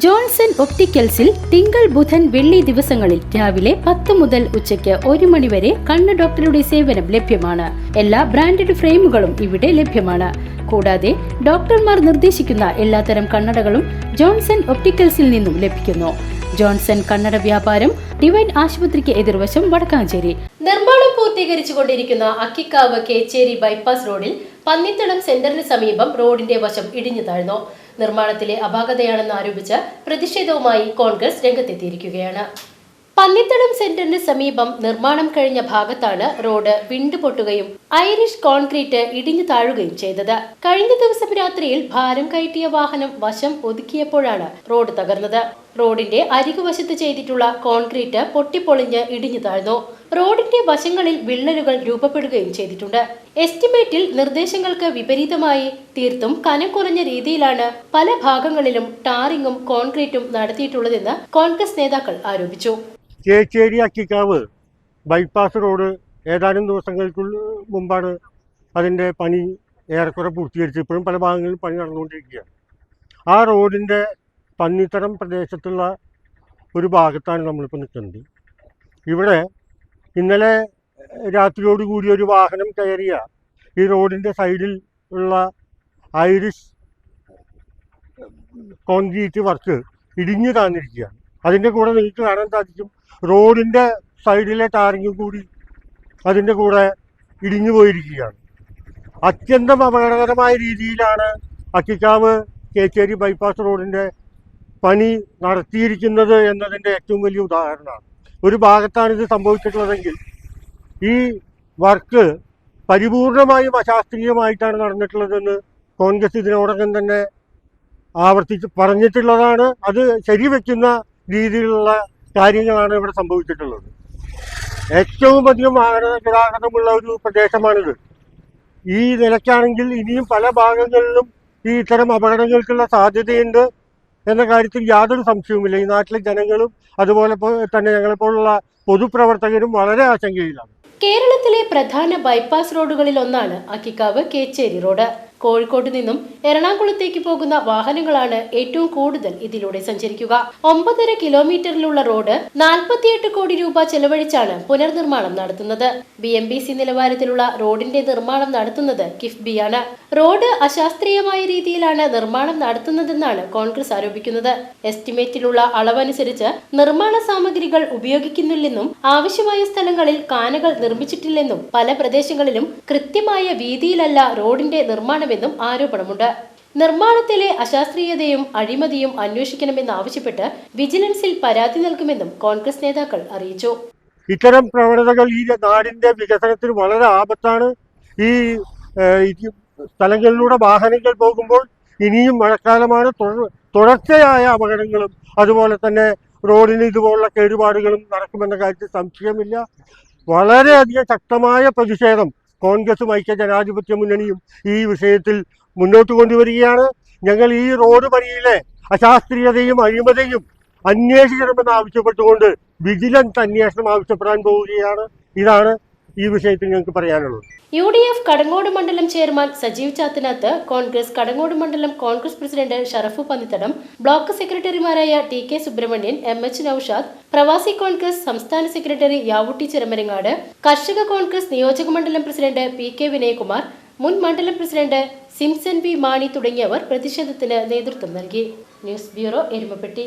Johnson ഒപ്റ്റിക്കൽസിൽ തിങ്കൾ ബുധൻ വെള്ളി ദിവസങ്ങളിൽ രാവിലെ പത്ത് മുതൽ ഉച്ചയ്ക്ക് ഒരു മണി വരെ കണ്ണ് ഡോക്ടറുടെ സേവനം ലഭ്യമാണ്. എല്ലാ ബ്രാൻഡഡ് ഫ്രെയിമുകളും ഇവിടെ ലഭ്യമാണ്. കൂടാതെ ഡോക്ടർമാർ നിർദ്ദേശിക്കുന്ന എല്ലാത്തരം കണ്ണടകളും ജോൺസൺ ഒപ്റ്റിക്കൽസിൽ നിന്നും ലഭിക്കുന്നു. ജോൺസൺ കണ്ണട വ്യാപാരം ഡിവൈൻ ആശുപത്രിക്ക് എതിർവശം വടക്കാഞ്ചേരി. നിർമ്മാണം പൂർത്തീകരിച്ചുകൊണ്ടിരിക്കുന്ന അക്കിക്കാവ് കേച്ചേരി ബൈപ്പാസ് റോഡിൽ പന്നിത്തടം സെന്ററിന് സമീപം റോഡിന്റെ വശം ഇടിഞ്ഞു താഴ്ന്നു. നിർമ്മാണത്തിലെ അപാകതയാണെന്ന് ആരോപിച്ച് പ്രതിഷേധവുമായി കോൺഗ്രസ് രംഗത്തെത്തിയിരിക്കുകയാണ്. പന്നിത്തടം സെന്ററിന് സമീപം നിർമ്മാണം കഴിഞ്ഞ ഭാഗത്താണ് റോഡ് വിണ്ടുപൊട്ടുകയും ഐറിഷ് കോൺക്രീറ്റ് ഇടിഞ്ഞു താഴുകയും ചെയ്തത്. കഴിഞ്ഞ ദിവസം രാത്രിയിൽ ഭാരം കയറ്റിയ വാഹനം വശം ഒതുക്കിയപ്പോഴാണ് റോഡ് തകർന്നത്. റോഡിന്റെ അരികുവശത്ത് ചെയ്തിട്ടുള്ള കോൺക്രീറ്റ് പൊട്ടിപ്പൊളിഞ്ഞ് ഇടിഞ്ഞു താഴ്ന്നു. റോഡിന്റെ വശങ്ങളിൽ വിള്ളലുകൾ രൂപപ്പെടുകയും ചെയ്തിട്ടുണ്ട്. എസ്റ്റിമേറ്റിൽ നിർദ്ദേശങ്ങൾക്ക് വിപരീതമായി തീർത്തും കനം കുറഞ്ഞ രീതിയിലാണ് പല ഭാഗങ്ങളിലും ടാറിങ്ങും കോൺക്രീറ്റും നടത്തിയിട്ടുള്ളതെന്ന് കോൺഗ്രസ് നേതാക്കൾ ആരോപിച്ചു. ചേച്ചേരി അക്കിക്കാവ് ബൈപ്പാസ് റോഡ് ഏതാനും ദിവസങ്ങൾക്ക് മുമ്പാണ് അതിന്റെ പണി ഏറെക്കുറെ പൂർത്തീകരിച്ച് ഇപ്പോഴും പല ഭാഗങ്ങളിലും പണി നടന്നുകൊണ്ടിരിക്കുകയാണ്. ആ റോഡിന്റെ പന്നിത്തരം പ്രദേശത്തുള്ള ഒരു ഭാഗത്താണ് നമ്മളിപ്പോൾ നിൽക്കുന്നത്. ഇവിടെ ഇന്നലെ രാത്രിയോട് കൂടി ഒരു വാഹനം കയറിയ ഈ റോഡിന്റെ സൈഡിൽ ഉള്ള ഐറിഷ് കോൺക്രീറ്റ് വർക്ക് ഇടിഞ്ഞു താന്നിരിക്കുകയാണ്. അതിന്റെ കൂടെ നിങ്ങൾക്ക് കാണാൻ സാധിക്കും റോഡിന്റെ സൈഡിലെ ടാറിങ്ങും കൂടി അതിന്റെ കൂടെ ഇടിഞ്ഞു പോയിരിക്കുകയാണ്. അത്യന്തം അപകടകരമായ രീതിയിലാണ് അക്കിക്കാവ് കേച്ചേരി ബൈപ്പാസ് റോഡിന്റെ പണി നടത്തിയിരിക്കുന്നത് എന്നതിന്റെ ഏറ്റവും വലിയ ഉദാഹരണമാണ്. ഒരു ഭാഗത്താണ് ഇത് സംഭവിച്ചിട്ടുള്ളതെങ്കിൽ ഈ വർക്ക് പരിപൂർണമായും അശാസ്ത്രീയമായിട്ടാണ് നടന്നിട്ടുള്ളതെന്ന് കോൺഗ്രസ് ഇതിനോടകം തന്നെ ആവർത്തിച്ച് പറഞ്ഞിട്ടുള്ളതാണ്. അത് ശരിവെക്കുന്ന രീതിയിലുള്ള കാര്യങ്ങളാണ് ഇവിടെ സംഭവിച്ചിട്ടുള്ളത്. ഏറ്റവും അധികം വാഹന ഗതാഗതമുള്ള ഒരു പ്രദേശമാണിത്. ഈ നിലയ്ക്കാണെങ്കിൽ ഇനിയും പല ഭാഗങ്ങളിലും ഈ ഇത്തരം അപകടങ്ങൾക്കുള്ള സാധ്യതയുണ്ട്. എന്ന കാര്യത്തിൽ യാതൊരു സംശയവുമില്ല. ഈ നാട്ടിലെ ജനങ്ങളും അതുപോലെ തന്നെ ഞങ്ങളെപ്പോലുള്ള പൊതുപ്രവർത്തകരും വളരെ ആശങ്കയിലാണ്. കേരളത്തിലെ പ്രധാന ബൈപ്പാസ് റോഡുകളിൽ ഒന്നാണ് അക്കിക്കാവ് കേച്ചേരി റോഡ്. കോഴിക്കോട് നിന്നും എറണാകുളത്തേക്ക് പോകുന്ന വാഹനങ്ങളാണ് ഏറ്റവും കൂടുതൽ ഇതിലൂടെ സഞ്ചരിക്കുക. ഒമ്പതര കിലോമീറ്ററിലുള്ള റോഡ് നാൽപ്പത്തിയെട്ട് കോടി രൂപ ചെലവഴിച്ചാണ് പുനർനിർമ്മാണം നടത്തുന്നത്. ബി എം ബി സി നിലവാരത്തിലുള്ള റോഡിന്റെ നിർമ്മാണം നടത്തുന്നത് കിഫ്ബിയാണ്. റോഡ് അശാസ്ത്രീയമായ രീതിയിലാണ് നിർമ്മാണം നടത്തുന്നതെന്നാണ് കോൺഗ്രസ് ആരോപിക്കുന്നത്. എസ്റ്റിമേറ്റിലുള്ള അളവനുസരിച്ച് നിർമ്മാണ സാമഗ്രികൾ ഉപയോഗിക്കുന്നില്ലെന്നും ആവശ്യമായ സ്ഥലങ്ങളിൽ കാനകൾ നിർമ്മിച്ചിട്ടില്ലെന്നും പല പ്രദേശങ്ങളിലും കൃത്യമായ വീതിയിലല്ല റോഡിന്റെ നിർമ്മാണമെന്നും ആരോപണമുണ്ട്. നിർമ്മാണത്തിലെ അശാസ്ത്രീയതയും അഴിമതിയും അന്വേഷിക്കണമെന്ന് ആവശ്യപ്പെട്ട് വിജിലൻസിൽ പരാതി നൽകുമെന്നും കോൺഗ്രസ് നേതാക്കൾ അറിയിച്ചു. ഇത്തരം പ്രവണതകൾ ഈ നാടിന്റെ വികസനത്തിന് വളരെ ആപത്താണ്. ഈ സ്ഥലങ്ങളിലൂടെ വാഹനങ്ങൾ പോകുമ്പോൾ ഇനിയും മഴക്കാലമാണ്. തുടർച്ചയായ അപകടങ്ങളും അതുപോലെ തന്നെ റോഡിന് ഇതുപോലുള്ള കേടുപാടുകളും നടക്കുമെന്ന കാര്യത്തിൽ സംശയമില്ല. വളരെയധികം ശക്തമായ പ്രതിഷേധം കോൺഗ്രസും ഐക്യ ജനാധിപത്യ മുന്നണിയും ഈ വിഷയത്തിൽ മുന്നോട്ട് കൊണ്ടുവരികയാണ്. ഞങ്ങൾ ഈ റോഡ് പണിയിലെ അശാസ്ത്രീയതയും അഴിമതയും അന്വേഷിക്കണമെന്ന് ആവശ്യപ്പെട്ടുകൊണ്ട് വിജിലൻസ് അന്വേഷണം ആവശ്യപ്പെടാൻ പോവുകയാണ്. ഇതാണ് ഈ വിഷയത്തിൽ ഞങ്ങൾക്ക് പറയാനുള്ളത് യു ഡി എഫ് കടങ്ങോട് മണ്ഡലം ചെയർമാൻ സജീവ് ചാത്തനാത്ത് കോൺഗ്രസ് കടങ്ങോട് മണ്ഡലം Congress president Sharafu Pannithadam block സെക്രട്ടറിമാരായ T K Subrahmanyan M H Naushad പ്രവാസി കോൺഗ്രസ് സംസ്ഥാന സെക്രട്ടറി യാവുട്ടി ചിറമരങ്ങാട് കർഷക കോൺഗ്രസ് നിയോജക മണ്ഡലം പ്രസിഡന്റ് പി കെ വിനയകുമാർ മുൻ മണ്ഡലം പ്രസിഡന്റ് സിംസൺ ബി മാണി തുടങ്ങിയവർ പ്രതിഷേധത്തിന് നേതൃത്വം നൽകി. News bureau Erumapetty.